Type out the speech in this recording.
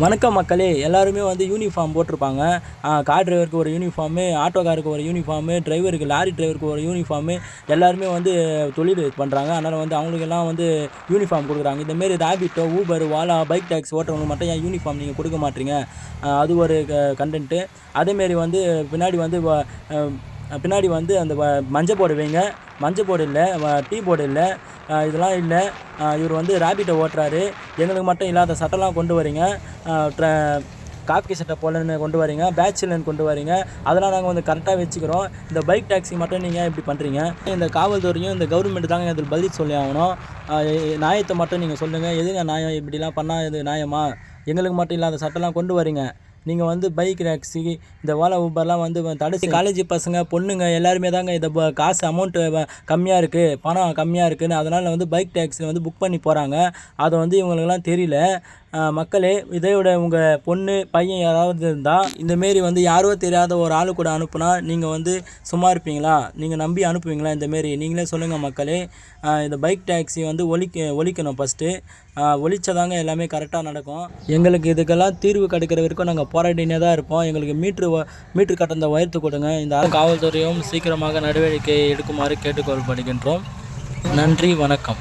வணக்கம் மக்களே எல்லாருமே வந்து யூனிஃபார்ம் போட்டிருப்பாங்க. கார் டிரைவருக்கு ஒரு யூனிஃபார்மு ஆட்டோக்காருக்கு ஒரு யூனிஃபார்மு டிரைவருக்கு லாரி டிரைவருக்கு ஒரு யூனிஃபார்மு எல்லாருமே வந்து தொழில் பண்ணுறாங்க அதனால் வந்து அவங்களுக்கெல்லாம் வந்து யூனிஃபார்ம் கொடுக்குறாங்க. இந்தமாரி ரேபிட்டோ ஊபர் வாலா பைக் டேக்ஸ் ஓட்டுறவங்க மட்டும் ஏன் யூனிஃபார்ம் நீங்கள் கொடுக்க மாட்டீங்க? அது ஒரு கண்டென்ட்டு அதேமாரி வந்து பின்னாடி வந்து வ- பின்னாடி வந்து அந்த வ- மஞ்சள் போர்டு வைங்க மஞ்சள் போர்டு இல்லை டீ போர்டு இல்லை. இதெல்லாம் இல்லை. இவர் வந்து ரேபிட்டை ஓட்டுறாரு. எங்களுக்கு மட்டும் இல்லாத சட்டம்லாம் கொண்டு வரீங்க. ட்ர- காக்கி சட்டை போலன்னு கொண்டு வரீங்க. பேச்சுலன்னு கொண்டு வரீங்க. அதெல்லாம் நாங்கள் வந்து கரெக்டாக வச்சுக்கிறோம். இந்த பைக் டாக்ஸி மட்டும் நீங்கள் இப்படி பண்ணுறீங்க இந்த காவல்துறையும் இந்த கவர்மெண்ட் தாங்க இதில் பதில் சொல்லி ஆகணும். நியாயத்தை மட்டும் நீங்கள் சொல்லுங்கள் எதுங்க நியாயம்? இப்படிலாம் பண்ணால் இது நியாயமா? எங்களுக்கு மட்டும் இல்லாத சட்டம்லாம் கொண்டு வரீங்க. நீங்கள் வந்து பைக் ரேக்ஸி இந்த ஓலா ஊபர்லாம் வந்து தடுத்து காலேஜ் பசங்க பொண்ணுங்க எல்லாருமே தாங்க இதை காசு அமௌண்ட்டு கம்மியாக இருக்குது பணம் கம்மியாக இருக்குன்னு அதனால் வந்து பைக் டேக்ஸி வந்து புக் பண்ணி போகிறாங்க அதை வந்து இவங்களுக்கெல்லாம் தெரியல. மக்களே இதையோட உங்கள் பொண்ணு பையன் யாராவது இருந்தால் இந்தமாரி வந்து யாரோ தெரியாத ஒரு ஆள் கூட அனுப்புனா நீங்கள் வந்து சும்மா இருப்பீங்களா? நீங்கள் நம்பி அனுப்புவீங்களா இந்தமாரி நீங்களே சொல்லுங்கள் மக்களே. இந்த பைக் டாக்ஸி வந்து ஒழிக்க ஒழிக்கணும் ஃபஸ்ட்டு ஒழிச்சதாங்க எல்லாமே கரெக்டாக நடக்கும். எங்களுக்கு இதுக்கெல்லாம் தீர்வு கிடைக்கிற வரைக்கும் நாங்கள் போராடினே தான் இருப்போம். எங்களுக்கு மீட்ரு மீட்ரு கட்டணத்தை உயர்த்து கொடுங்க. இந்த காவல்துறையும் சீக்கிரமாக நடவடிக்கை எடுக்குமாறு கேட்டுக்கொள்ளப்படுகின்றோம். நன்றி வணக்கம்.